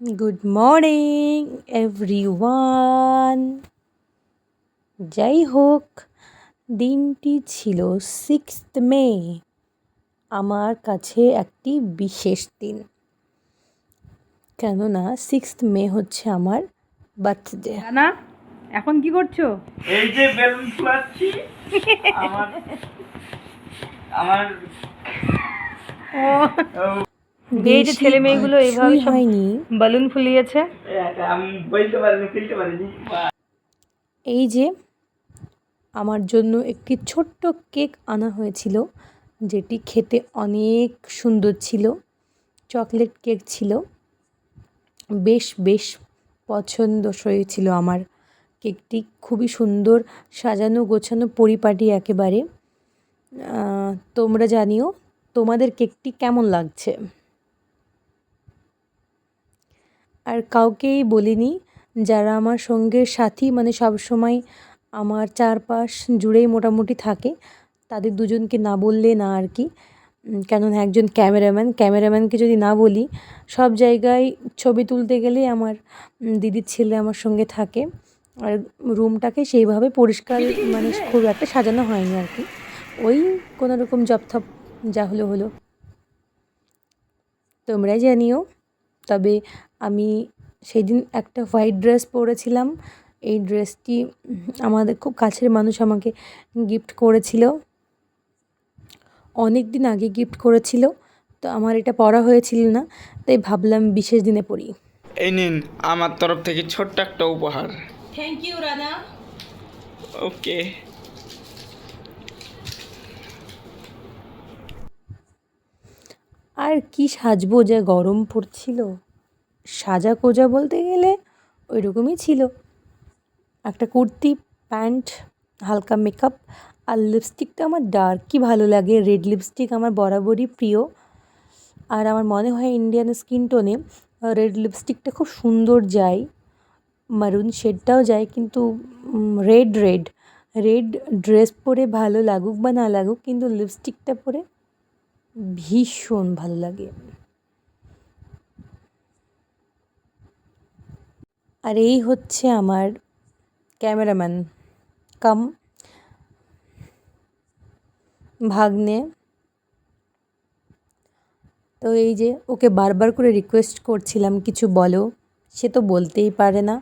Good morning everyone যাই হোক দিনটি ছিল সিক্সথ মে আমার কাছে একটি বিশেষ দিন। কেননা সিক্সথ মে হচ্ছে আমার বার্থডে। না এখন কি করছ? এই যে বেলুন ফুলাচ্ছি আমার আমার এই যে ছেলে মেয়েগুলো এইভাবে হয়নি। বালুন ফুলিয়েছে। আমি বলতে পারিনি ফেলতে পারিনি। এই যে আমার জন্য একটি ছোট্ট কেক আনা হয়েছিল যেটি খেতে অনেক সুন্দর ছিল চকলেট কেক ছিল। বেশ বেশ পছন্দসই ছিল আমার কেকটি। খুবই সুন্দর সাজানো গোছানো পরিপাটি একেবারে। তোমরা জানিও তোমাদের কেকটি কেমন লাগছে? আর কাউকেই বলিনি। যারা আমার সঙ্গের সাথী মানে সবসময় আমার চারপাশ জুড়েই মোটামুটি থাকে, তাদের দুজনকে না বললে না আর কি। কেননা একজন ক্যামেরাম্যান, ক্যামেরাম্যানকে যদি না বলি, সব জায়গায় ছবি তুলতে গেলে আমার দিদির ছেলে আমার সঙ্গে থাকে। আর রুমটাকে সেইভাবে পরিষ্কার মানে খুব একটা সাজানো হয়নি আর কি। ওই কোনো রকম জপথপ যা হলো হলো। তোমরাই জানিও। তবে আমি সেদিন একটা হোয়াইট ড্রেস পরেছিলাম। এই ড্রেসটি আমাদের খুব কাছের মানুষ আমাকে গিফট করেছিল। অনেক দিন আগে গিফট করেছিল তো আমার এটা পরা হয়েছিল না তাই ভাবলাম বিশেষ দিনে পরি। এই নিন আমার তরফ থেকে ছোট্ট একটা উপহার। থ্যাংক ইউ রানা ওকে আর কি সাজবো যা গরম পড়ছিল। সাজা কোজা বলতে গেলে ওই রকমই ছিল। একটা কুর্তি, প্যান্ট, হালকা মেকআপ আর লিপস্টিকটা আমার ডার্কই ভালো লাগে। রেড লিপস্টিক আমার বরাবরই প্রিয়। আর আমার মনে হয় ইন্ডিয়ান স্কিন টোনে রেড লিপস্টিকটা খুব সুন্দর যায়। মারুন শেডটাও যায় কিন্তু রেড রেড। রেড ড্রেস পরে ভালো লাগুক বা না লাগুক, কিন্তু লিপস্টিকটা পরে ভীষণ ভালো লাগে। আর এই হচ্ছে আমার ক্যামেরাম্যান কাম, ভাগ্নে। তো এই যে ওকে বারবার করে রিকোয়েস্ট করছিলাম, কিছু বলো, সে তো বলতেই পারে না।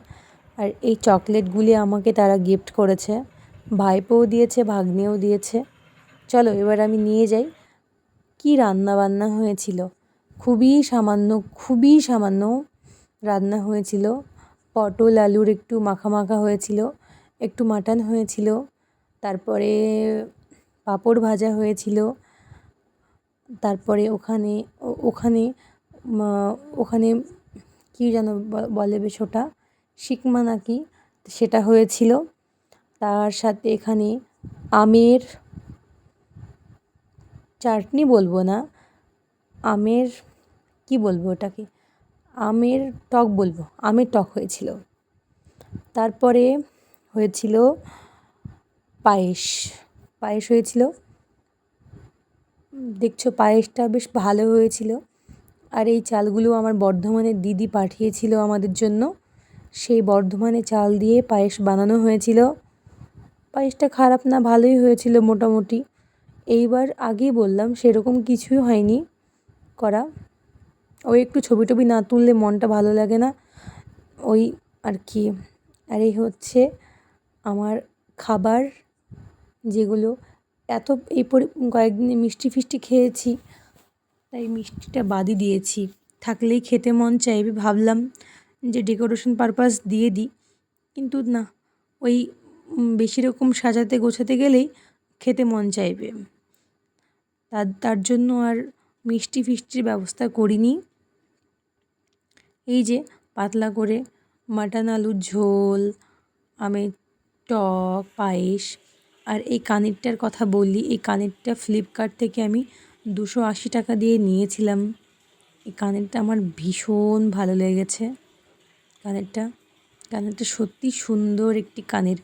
আর এই চকলেটগুলি আমাকে তারা গিফট করেছে। ভাইপোও দিয়েছে, ভাগ্নেও দিয়েছে। চলো এবার আমি নিয়ে যাই। কি রান্না বান্না হয়েছিল? খুবই সামান্য খুবই সামান্য রান্না হয়েছিল। পটল, আলুর একটু মাখা মাখা হয়েছিল, একটু মাটন হয়েছিল, তারপরে পাঁপড় ভাজা হয়েছিল, তারপরে ওখানে ওখানে ওখানে কী যেন বলে বেশ ওটা শিকমা নাকি, সেটা হয়েছিল। তার সাথে এখানে আমের চাটনি বলব না, আমের, কি বলব ওটাকে? আমের টক বলব, আমের টক হয়েছিল। তারপরে হয়েছিল পায়েস। পায়েস হয়েছিল। দেখছ, পায়েসটা বেশ ভালো হয়েছিল। আর এই চালগুলো আমার বর্ধমানের দিদি পাঠিয়েছিল আমাদের জন্য। সেই বর্ধমানে চাল দিয়ে পায়েস বানানো হয়েছিল। পায়েসটা খারাপ না, ভালোই হয়েছিল মোটামুটি। এইবার আগেই বললাম, সেরকম কিছুই হয়নি করা। ওই একটু ছবি টবি না তুললে মনটা ভালো লাগে না। ওই আর কি। আর এই হচ্ছে আমার খাবার যেগুলো এত এই পরি, কয়েকদিনে মিষ্টি ফিষ্টি খেয়েছি, তাই মিষ্টিটা বাদই দিয়েছি। থাকলেই খেতে মন চাইবে, ভাবলাম যে ডেকোরেশন পারপাস দিয়ে দিই। কিন্তু না, ওই বেশি রকম সাজাতে গোছাতে গেলেই খেতে মন চাইবে। তার তার জন্য আর মিষ্টি ফিষ্টির ব্যবস্থা করিনি। এই যে পাতলা করে মাটন আলুর ঝোল, আমের টক, পায়েস, আর এই কানেরটার কথা বললি, এই কানেরটা ফ্লিপকার্ট থেকে আমি দুশো আশি টাকা দিয়ে নিয়েছিলাম। এই কানেরটা আমার ভীষণ ভালো লেগেছে। কানেরটা কানেরটা সত্যি সুন্দর একটি কানের,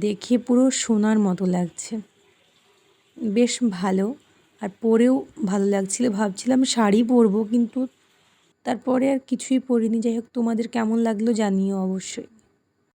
দেখে পুরো সোনার মতো লাগছে। বেশ ভালো। আর পরেও ভালো লাগছিল, ভাবছিলাম শাড়ি পরবো, কিন্তু তারপরে আর কিছুই পরিনি। যাই হোক, তোমাদের কেমন লাগল জানিও অবশ্যই।